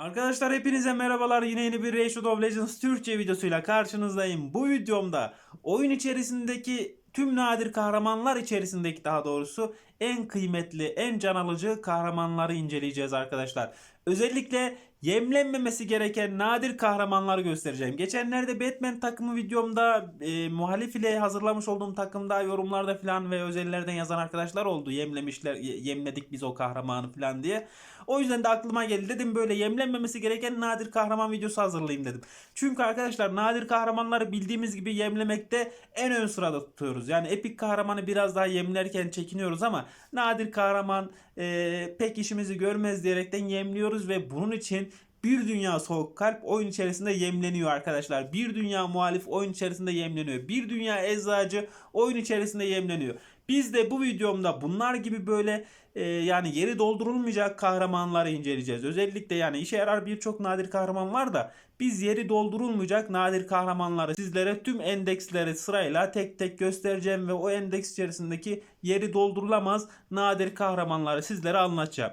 Arkadaşlar hepinize merhabalar. Yine yeni bir Rage of Legends Türkçe videosuyla karşınızdayım. Bu videomda oyun içerisindeki tüm nadir kahramanlar içerisindeki daha doğrusu en kıymetli, en can alıcı kahramanları inceleyeceğiz arkadaşlar. Özellikle yemlenmemesi gereken nadir kahramanları göstereceğim. Geçenlerde Batman takımı videomda e, muhalif ile hazırlamış olduğum takımda yorumlarda falan ve özellerden yazan arkadaşlar oldu. Yemlemişler, ye- yemledik biz o kahramanı falan diye. O yüzden de aklıma geldi. Dedim böyle yemlenmemesi gereken nadir kahraman videosu hazırlayayım dedim. Çünkü arkadaşlar nadir kahramanları bildiğimiz gibi yemlemekte en ön sırada tutuyoruz. Yani epik kahramanı biraz daha yemlerken çekiniyoruz ama nadir kahraman e, pek işimizi görmez diyerekten yemliyoruz ve bunun için bir dünya soğuk kalp oyun içerisinde yemleniyor arkadaşlar. Bir dünya muhalif oyun içerisinde yemleniyor. Bir dünya eczacı oyun içerisinde yemleniyor. Biz de bu videomda bunlar gibi böyle e, yani yeri doldurulmayacak kahramanları inceleyeceğiz. Özellikle yani işe yarar birçok nadir kahraman var da biz yeri doldurulmayacak nadir kahramanları sizlere tüm endeksleri sırayla tek tek göstereceğim ve o endeks içerisindeki yeri doldurulamaz nadir kahramanları sizlere anlatacağım.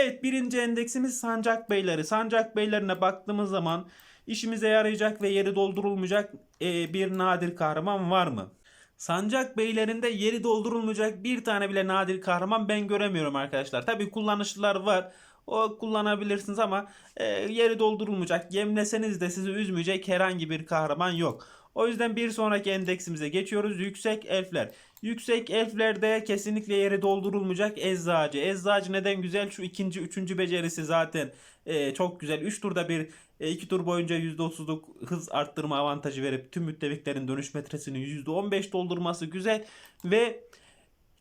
Evet birinci endeksimiz sancak beyleri. Sancak beylerine baktığımız zaman işimize yarayacak ve yeri doldurulmayacak e, bir nadir kahraman var mı? Sancak beylerinde yeri doldurulmayacak bir tane bile nadir kahraman ben göremiyorum arkadaşlar. Tabi kullanışlılar var. O kullanabilirsiniz ama e, yeri doldurulmayacak. Yemleseniz de sizi üzmeyecek herhangi bir kahraman yok. O yüzden bir sonraki endeksimize geçiyoruz. Yüksek elfler. Yüksek elflerde kesinlikle yeri doldurulmayacak eczacı. Eczacı neden güzel? Şu ikinci, üçüncü becerisi zaten e, çok güzel. 3 turda bir, 2 tur boyunca %30'luk hız arttırma avantajı verip tüm müttefiklerin dönüş metresini %15 doldurması güzel. Ve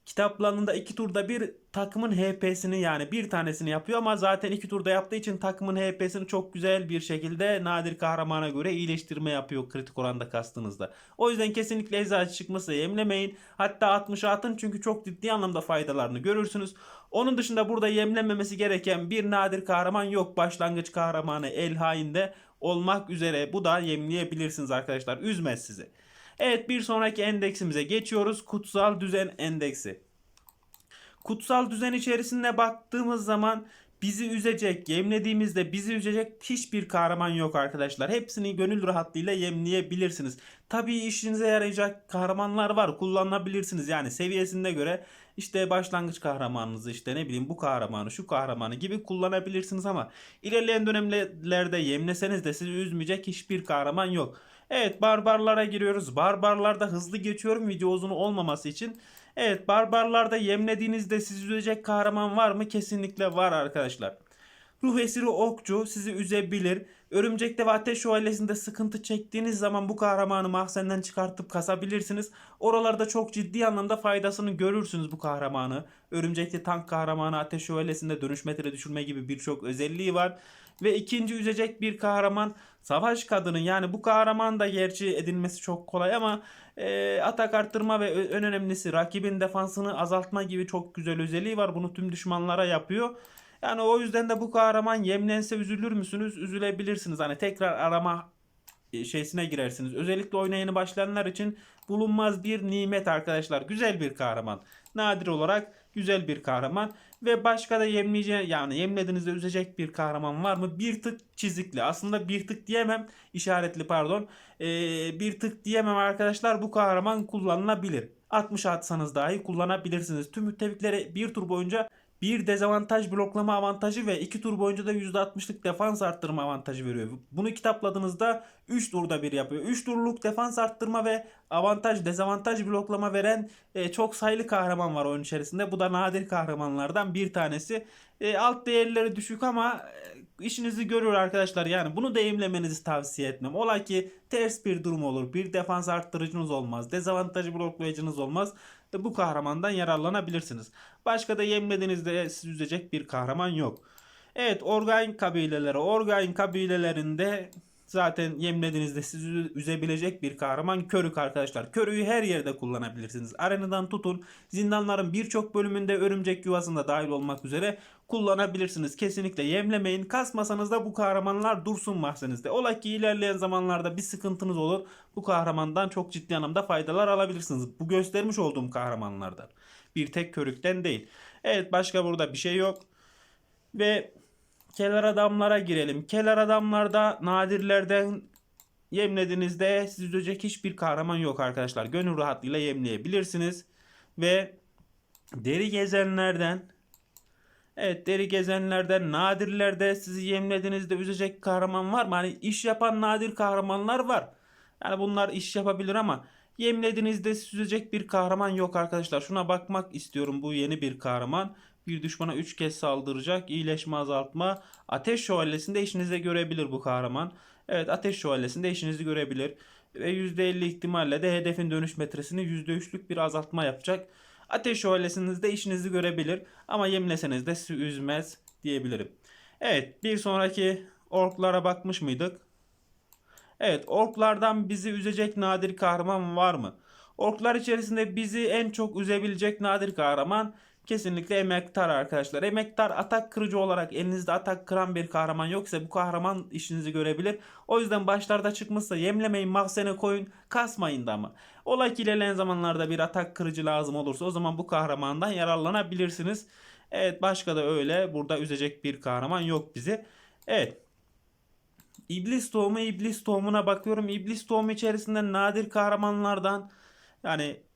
kitaplarında iki turda bir takımın HP'sini yani bir tanesini yapıyor ama zaten iki turda yaptığı için takımın HP'sini çok güzel bir şekilde nadir kahramana göre iyileştirme yapıyor kritik oranda kastınızda. O yüzden kesinlikle eczacı çıkması yemlemeyin. Hatta 60'a atın çünkü çok ciddi anlamda faydalarını görürsünüz. Onun dışında burada yemlenmemesi gereken bir nadir kahraman yok. Başlangıç kahramanı El Hain'de olmak üzere bu da yemleyebilirsiniz arkadaşlar. Üzmez sizi. Evet bir sonraki endeksimize geçiyoruz. Kutsal düzen endeksi. Kutsal düzen içerisinde baktığımız zaman bizi üzecek, yemlediğimizde bizi üzecek hiçbir kahraman yok arkadaşlar. Hepsini gönül rahatlığıyla yemleyebilirsiniz. Tabii işinize yarayacak kahramanlar var. Kullanabilirsiniz. Yani seviyesine göre işte başlangıç kahramanınızı işte ne bileyim bu kahramanı, şu kahramanı gibi kullanabilirsiniz ama ilerleyen dönemlerde yemleseniz de sizi üzmeyecek hiçbir kahraman yok. Evet barbarlara giriyoruz. Barbarlarda hızlı geçiyorum video uzun olmaması için. Evet barbarlarda yemlediğinizde sizi üzecek kahraman var mı? Kesinlikle var arkadaşlar. Ruh esiri okçu sizi üzebilir. Örümcekte ve ateş şövalyesinde sıkıntı çektiğiniz zaman bu kahramanı mahzenden çıkartıp kasabilirsiniz. Oralarda çok ciddi anlamda faydasını görürsünüz bu kahramanı. Örümcekte tank kahramanı ateş şövalyesinde dönüş metre düşürme gibi birçok özelliği var. Ve ikinci üzecek bir kahraman savaş kadını yani bu kahraman da gerçi edinmesi çok kolay ama e, atak arttırma ve en önemlisi rakibin defansını azaltma gibi çok güzel özelliği var. Bunu tüm düşmanlara yapıyor. Yani o yüzden de bu kahraman yemlense üzülür müsünüz? Üzülebilirsiniz. Hani tekrar arama e, şeysine girersiniz. Özellikle oyuna yeni başlayanlar için bulunmaz bir nimet arkadaşlar. Güzel bir kahraman. Nadir olarak güzel bir kahraman. Ve başka da yemleyeceği yani yemlediğinizde üzecek bir kahraman var mı? Bir tık çizikli. Aslında bir tık diyemem. işaretli pardon. Ee, bir tık diyemem arkadaşlar. Bu kahraman kullanılabilir. 60 atsanız dahi kullanabilirsiniz. Tüm müttefiklere bir tur boyunca bir dezavantaj bloklama avantajı ve 2 tur boyunca da %60'lık defans arttırma avantajı veriyor. Bunu kitapladığınızda 3 turda bir yapıyor. 3 turluk defans arttırma ve avantaj dezavantaj bloklama veren e, çok sayılı kahraman var oyun içerisinde. Bu da nadir kahramanlardan bir tanesi. E, alt değerleri düşük ama e, işinizi görür arkadaşlar. Yani bunu deyimlemenizi tavsiye etmem. Ola ki ters bir durum olur. Bir defans arttırıcınız olmaz. Dezavantajı bloklayıcınız olmaz. Bu kahramandan yararlanabilirsiniz. Başka da yemlediğinizde sizi üzecek bir kahraman yok. Evet Orgain kabileleri. Orgain kabilelerinde Zaten yemlediğinizde sizi üzebilecek bir kahraman körük arkadaşlar. Körüğü her yerde kullanabilirsiniz. Arenadan tutun zindanların birçok bölümünde örümcek yuvasında dahil olmak üzere kullanabilirsiniz. Kesinlikle yemlemeyin. Kasmasanız da bu kahramanlar dursun mahzenizde. Ola ki ilerleyen zamanlarda bir sıkıntınız olur. Bu kahramandan çok ciddi anlamda faydalar alabilirsiniz. Bu göstermiş olduğum kahramanlardan. Bir tek körükten değil. Evet başka burada bir şey yok. Ve keler adamlara girelim. Keler adamlarda nadirlerden yemlediğinizde sizi üzecek hiçbir kahraman yok arkadaşlar. Gönül rahatlığıyla yemleyebilirsiniz. Ve deri gezenlerden Evet deri gezenlerden nadirlerde sizi yemlediğinizde üzecek kahraman var mı? Hani iş yapan nadir kahramanlar var. Yani bunlar iş yapabilir ama yemlediğinizde sizi üzecek bir kahraman yok arkadaşlar. Şuna bakmak istiyorum bu yeni bir kahraman. Bir düşmana 3 kez saldıracak. iyileşme azaltma. Ateş şövalyesinde işinize görebilir bu kahraman. Evet ateş şövalyesinde işinizi görebilir. Ve %50 ihtimalle de hedefin dönüş metresini %3'lük bir azaltma yapacak. Ateş şövalyesinizde işinizi görebilir. Ama yemleseniz de sizi üzmez diyebilirim. Evet bir sonraki orklara bakmış mıydık? Evet orklardan bizi üzecek nadir kahraman var mı? Orklar içerisinde bizi en çok üzebilecek nadir kahraman kesinlikle emektar arkadaşlar. Emektar atak kırıcı olarak elinizde atak kıran bir kahraman yoksa bu kahraman işinizi görebilir. O yüzden başlarda çıkmışsa yemlemeyin mahzene koyun kasmayın da ama. Ola ki ilerleyen zamanlarda bir atak kırıcı lazım olursa o zaman bu kahramandan yararlanabilirsiniz. Evet başka da öyle burada üzecek bir kahraman yok bizi. Evet İblis tohumu iblis tohumuna bakıyorum. İblis tohumu içerisinde nadir kahramanlardan yani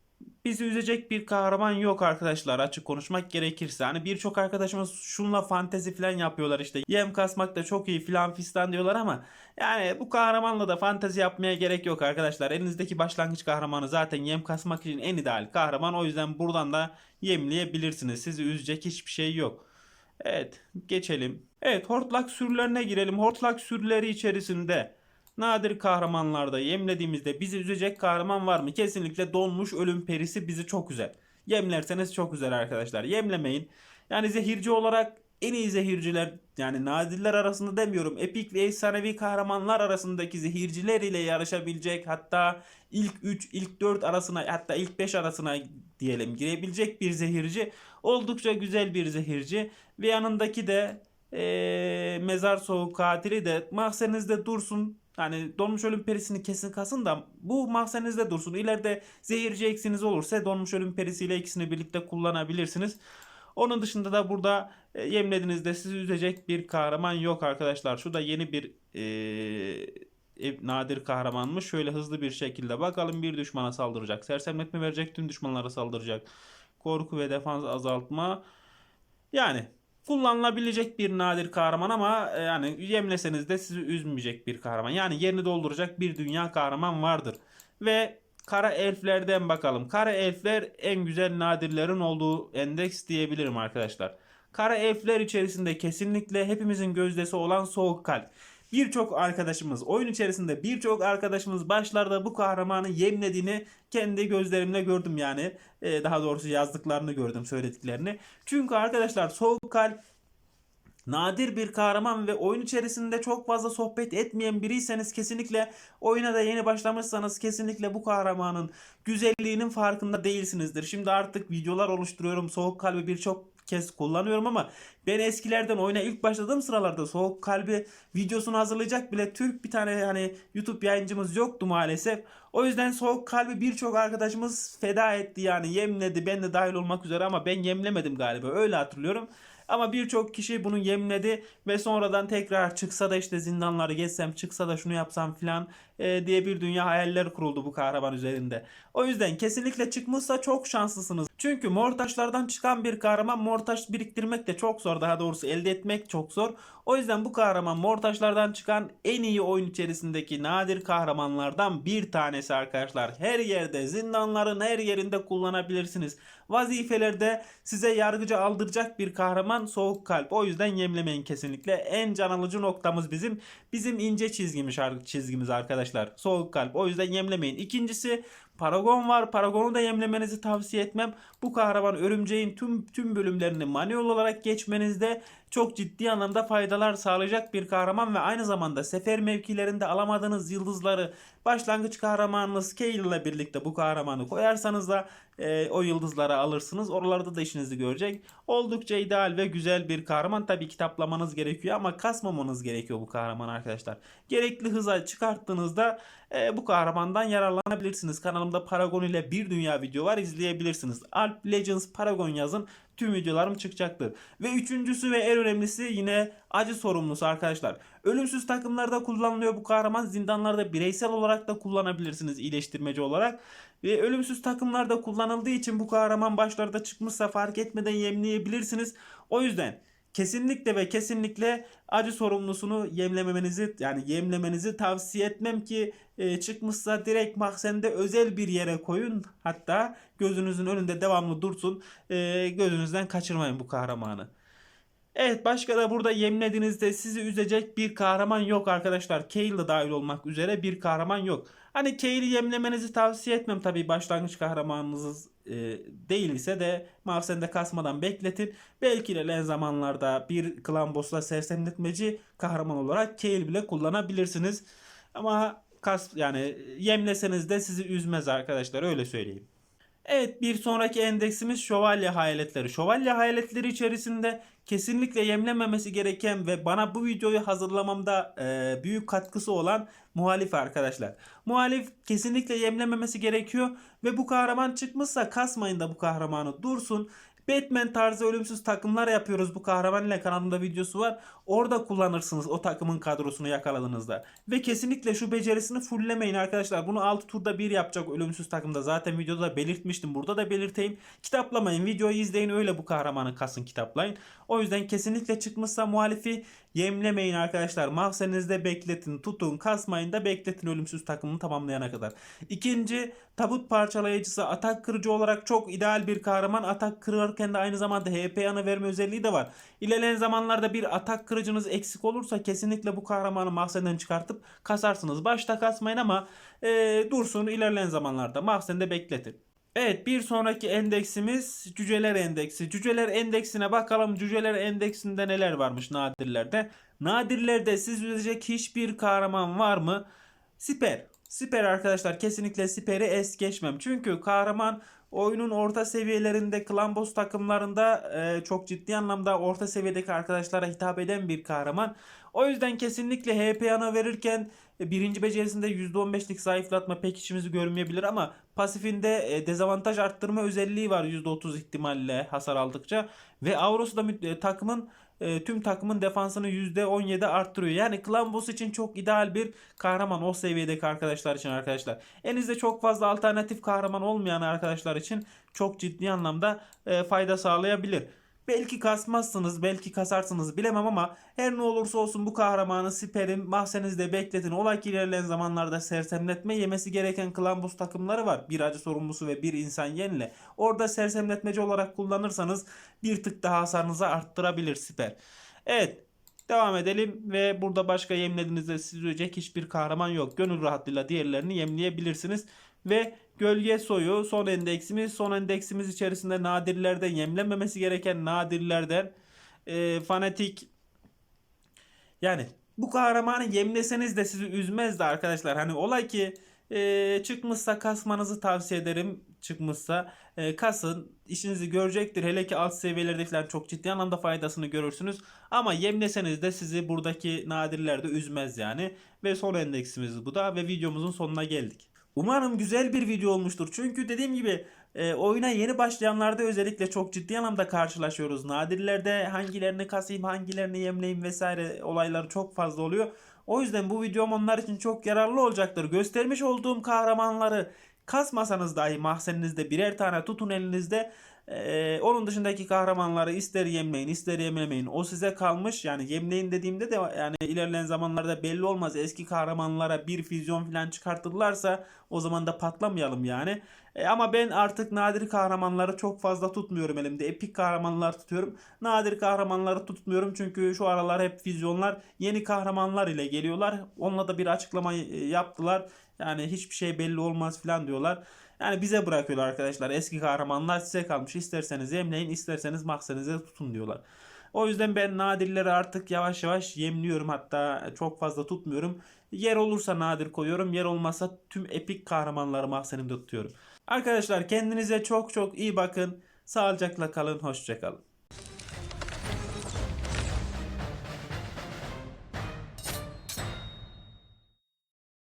bizi üzecek bir kahraman yok arkadaşlar açık konuşmak gerekirse. Hani birçok arkadaşımız şunla fantezi falan yapıyorlar işte. Yem kasmak da çok iyi filan fistan diyorlar ama yani bu kahramanla da fantezi yapmaya gerek yok arkadaşlar. Elinizdeki başlangıç kahramanı zaten yem kasmak için en ideal kahraman. O yüzden buradan da yemleyebilirsiniz. Sizi üzecek hiçbir şey yok. Evet geçelim. Evet hortlak sürülerine girelim. Hortlak sürüleri içerisinde nadir kahramanlarda yemlediğimizde bizi üzecek kahraman var mı? Kesinlikle donmuş ölüm perisi bizi çok üzer. Yemlerseniz çok üzer arkadaşlar. Yemlemeyin. Yani zehirci olarak en iyi zehirciler yani nadirler arasında demiyorum. Epik ve efsanevi kahramanlar arasındaki zehirciler ile yarışabilecek hatta ilk 3, ilk 4 arasına hatta ilk 5 arasına diyelim girebilecek bir zehirci. Oldukça güzel bir zehirci ve yanındaki de ee, mezar soğuk katili de mahzenizde dursun. Yani donmuş ölüm perisini kesin kasın da bu mahzenizde dursun. İleride zehirci eksiniz olursa donmuş ölüm perisiyle ikisini birlikte kullanabilirsiniz. Onun dışında da burada e, yemlediğinizde sizi üzecek bir kahraman yok arkadaşlar. Şu da yeni bir e, nadir kahramanmış. Şöyle hızlı bir şekilde bakalım bir düşmana saldıracak. Sersemletme verecek tüm düşmanlara saldıracak. Korku ve defans azaltma. Yani kullanılabilecek bir nadir kahraman ama e, yani yemleseniz de sizi üzmeyecek bir kahraman. Yani yerini dolduracak bir dünya kahraman vardır. Ve kara elflerden bakalım. Kara elfler en güzel nadirlerin olduğu endeks diyebilirim arkadaşlar. Kara elfler içerisinde kesinlikle hepimizin gözdesi olan soğuk kalp. Birçok arkadaşımız oyun içerisinde birçok arkadaşımız başlarda bu kahramanı yemlediğini kendi gözlerimle gördüm yani. Ee, daha doğrusu yazdıklarını gördüm söylediklerini. Çünkü arkadaşlar soğuk kalp nadir bir kahraman ve oyun içerisinde çok fazla sohbet etmeyen biriyseniz kesinlikle oyuna da yeni başlamışsanız kesinlikle bu kahramanın güzelliğinin farkında değilsinizdir. Şimdi artık videolar oluşturuyorum. Soğuk kalbi birçok kez kullanıyorum ama ben eskilerden oyuna ilk başladığım sıralarda Soğuk Kalbi videosunu hazırlayacak bile Türk bir tane hani YouTube yayıncımız yoktu maalesef. O yüzden Soğuk Kalbi birçok arkadaşımız feda etti yani yemledi ben de dahil olmak üzere ama ben yemlemedim galiba öyle hatırlıyorum. Ama birçok kişi bunu yemledi ve sonradan tekrar çıksa da işte zindanları geçsem çıksa da şunu yapsam filan e, diye bir dünya hayaller kuruldu bu kahraman üzerinde. O yüzden kesinlikle çıkmışsa çok şanslısınız. Çünkü mortaşlardan çıkan bir kahraman mortaş biriktirmek de çok zor. Daha doğrusu elde etmek çok zor. O yüzden bu kahraman mortaşlardan çıkan en iyi oyun içerisindeki nadir kahramanlardan bir tanesi arkadaşlar. Her yerde zindanların her yerinde kullanabilirsiniz. Vazifelerde size yargıcı aldıracak bir kahraman soğuk kalp. O yüzden yemlemeyin kesinlikle. En can alıcı noktamız bizim bizim ince çizgimiz çizgimiz arkadaşlar. Soğuk kalp. O yüzden yemlemeyin. İkincisi Paragon var. Paragon'u da yemlemenizi tavsiye etmem. Bu kahraman örümceğin tüm tüm bölümlerini manuel olarak geçmenizde çok ciddi anlamda faydalar sağlayacak bir kahraman ve aynı zamanda sefer mevkilerinde alamadığınız yıldızları başlangıç kahramanınız Kale ile birlikte bu kahramanı koyarsanız da e, o yıldızları alırsınız. Oralarda da işinizi görecek. Oldukça ideal ve güzel bir kahraman. Tabii kitaplamanız gerekiyor ama kasmamanız gerekiyor bu kahraman arkadaşlar. Gerekli hıza çıkarttığınızda e, bu kahramandan yararlanabilirsiniz. Kanalımda Paragon ile bir dünya video var izleyebilirsiniz. Alp Legends Paragon yazın tüm videolarım çıkacaktır. Ve üçüncüsü ve en önemlisi yine acı sorumlusu arkadaşlar. Ölümsüz takımlarda kullanılıyor bu kahraman. Zindanlarda bireysel olarak da kullanabilirsiniz iyileştirmeci olarak. Ve ölümsüz takımlarda kullanıldığı için bu kahraman başlarda çıkmışsa fark etmeden yemleyebilirsiniz. O yüzden kesinlikle ve kesinlikle acı sorumlusunu yemlememenizi yani yemlemenizi tavsiye etmem ki e, çıkmışsa direkt mahzende özel bir yere koyun. Hatta gözünüzün önünde devamlı dursun. E, gözünüzden kaçırmayın bu kahramanı. Evet başka da burada yemlediğinizde sizi üzecek bir kahraman yok arkadaşlar. Kale dahil olmak üzere bir kahraman yok. Hani Kale'i yemlemenizi tavsiye etmem tabii başlangıç kahramanınız e, değil ise de mahzende kasmadan bekletin. Belki ilerleyen zamanlarda bir klan boss'la sersemletmeci kahraman olarak Kale bile kullanabilirsiniz. Ama kas yani yemleseniz de sizi üzmez arkadaşlar öyle söyleyeyim. Evet bir sonraki endeksimiz şövalye hayaletleri. Şövalye hayaletleri içerisinde kesinlikle yemlememesi gereken ve bana bu videoyu hazırlamamda e, büyük katkısı olan muhalif arkadaşlar. Muhalif kesinlikle yemlememesi gerekiyor ve bu kahraman çıkmışsa kasmayın da bu kahramanı dursun. Batman tarzı ölümsüz takımlar yapıyoruz. Bu kahraman ile kanalımda videosu var. Orada kullanırsınız o takımın kadrosunu yakaladığınızda. Ve kesinlikle şu becerisini fulllemeyin arkadaşlar. Bunu 6 turda bir yapacak ölümsüz takımda. Zaten videoda da belirtmiştim. Burada da belirteyim. Kitaplamayın. Videoyu izleyin öyle bu kahramanı kasın kitaplayın. O yüzden kesinlikle çıkmışsa muhalifi yemlemeyin arkadaşlar. Mahzenizde bekletin. Tutun. Kasmayın da bekletin ölümsüz takımını tamamlayana kadar. İkinci tabut parçalayıcısı atak kırıcı olarak çok ideal bir kahraman. Atak kırarken de aynı zamanda HP yanı verme özelliği de var. İlerleyen zamanlarda bir atak kırıcınız eksik olursa kesinlikle bu kahramanı mahzenden çıkartıp kasarsınız. Başta kasmayın ama e, dursun ilerleyen zamanlarda mahzende bekletin. Evet bir sonraki endeksimiz cüceler endeksi. Cüceler endeksine bakalım. Cüceler endeksinde neler varmış nadirlerde. Nadirlerde siz üzecek hiçbir kahraman var mı? Siper. Siper arkadaşlar kesinlikle Siper'i es geçmem. Çünkü kahraman oyunun orta seviyelerinde klan boss takımlarında e, çok ciddi anlamda orta seviyedeki arkadaşlara hitap eden bir kahraman. O yüzden kesinlikle HP yana verirken birinci becerisinde %15'lik zayıflatma pek işimizi görmeyebilir ama pasifinde e, dezavantaj arttırma özelliği var %30 ihtimalle hasar aldıkça ve Auros'u da e, takımın e, tüm takımın defansını %17 arttırıyor. Yani klan boss için çok ideal bir kahraman o seviyedeki arkadaşlar için arkadaşlar. Elinizde çok fazla alternatif kahraman olmayan arkadaşlar için çok ciddi anlamda e, fayda sağlayabilir. Belki kasmazsınız, belki kasarsınız bilemem ama her ne olursa olsun bu kahramanı siperin mahzenizde bekletin. Ola ki ilerleyen zamanlarda sersemletme yemesi gereken klan boss takımları var. Bir acı sorumlusu ve bir insan yenile. Orada sersemletmeci olarak kullanırsanız bir tık daha hasarınızı arttırabilir siper. Evet devam edelim ve burada başka yemlediğinizde sizi üzecek hiçbir kahraman yok. Gönül rahatlığıyla diğerlerini yemleyebilirsiniz. Ve gölge soyu son endeksimiz. Son endeksimiz içerisinde nadirlerden yemlenmemesi gereken nadirlerden e, fanatik yani bu kahramanı yemleseniz de sizi üzmezdi arkadaşlar. Hani olay ki e, çıkmışsa kasmanızı tavsiye ederim. Çıkmışsa e, kasın işinizi görecektir. Hele ki alt seviyelerde falan çok ciddi anlamda faydasını görürsünüz. Ama yemleseniz de sizi buradaki nadirlerde üzmez yani. Ve son endeksimiz bu da ve videomuzun sonuna geldik. Umarım güzel bir video olmuştur. Çünkü dediğim gibi e, oyuna yeni başlayanlarda özellikle çok ciddi anlamda karşılaşıyoruz. Nadirlerde hangilerini kasayım, hangilerini yemleyeyim vesaire olayları çok fazla oluyor. O yüzden bu videom onlar için çok yararlı olacaktır. Göstermiş olduğum kahramanları kasmasanız dahi mahzeninizde birer tane tutun elinizde. Ee, onun dışındaki kahramanları ister yemleyin ister yemlemeyin o size kalmış. Yani yemleyin dediğimde de yani ilerleyen zamanlarda belli olmaz. Eski kahramanlara bir füzyon falan çıkartırlarsa o zaman da patlamayalım yani. E, ama ben artık nadir kahramanları çok fazla tutmuyorum elimde. Epik kahramanlar tutuyorum. Nadir kahramanları tutmuyorum çünkü şu aralar hep füzyonlar yeni kahramanlar ile geliyorlar. Onunla da bir açıklama e, yaptılar yani hiçbir şey belli olmaz falan diyorlar. Yani bize bırakıyorlar arkadaşlar. Eski kahramanlar size kalmış. İsterseniz yemleyin, isterseniz maksenize tutun diyorlar. O yüzden ben nadirleri artık yavaş yavaş yemliyorum. Hatta çok fazla tutmuyorum. Yer olursa nadir koyuyorum. Yer olmazsa tüm epik kahramanları mahzenimde tutuyorum. Arkadaşlar kendinize çok çok iyi bakın. Sağlıcakla kalın. Hoşçakalın.